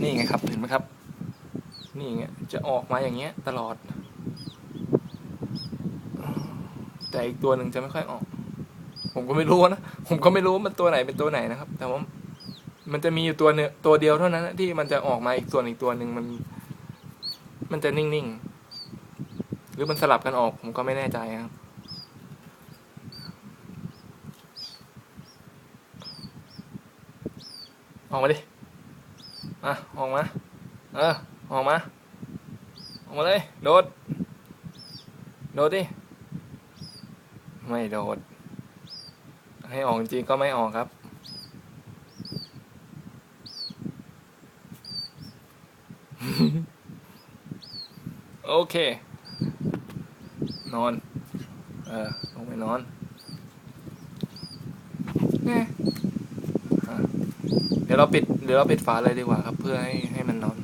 นี่ไงครับเห็นไหมครับ นี่ไงจะออกมาอย่างเงี้ยตลอด แต่อีกตัวหนึ่งจะไม่ค่อยออก ผมก็ไม่รู้นะ ผมก็ไม่รู้ว่ามันตัวไหนเป็นตัวไหนนะครับ แต่ว่ามันจะมีอยู่ตัวเนื้อตัวเดียวเท่านั้นที่มันจะออกมาอีกส่วนอีกตัวหนึ่งมัน มันจะนิ่งๆ หรือมันสลับกันออก ผมก็ไม่แน่ใจครับออกมาดิ อะออกมา เออ ออกมา ออกมาเลย โดด โดดดิ ไม่โดด ให้ออกจริงก็ไม่ออกครับโอเค นอน เออลงไปนอนเนี่ยอะเดี๋ยวเราปิดเดี๋ยวเราปิดฝาเลยดีกว่าครับ เพื่อให้ให้มันนอน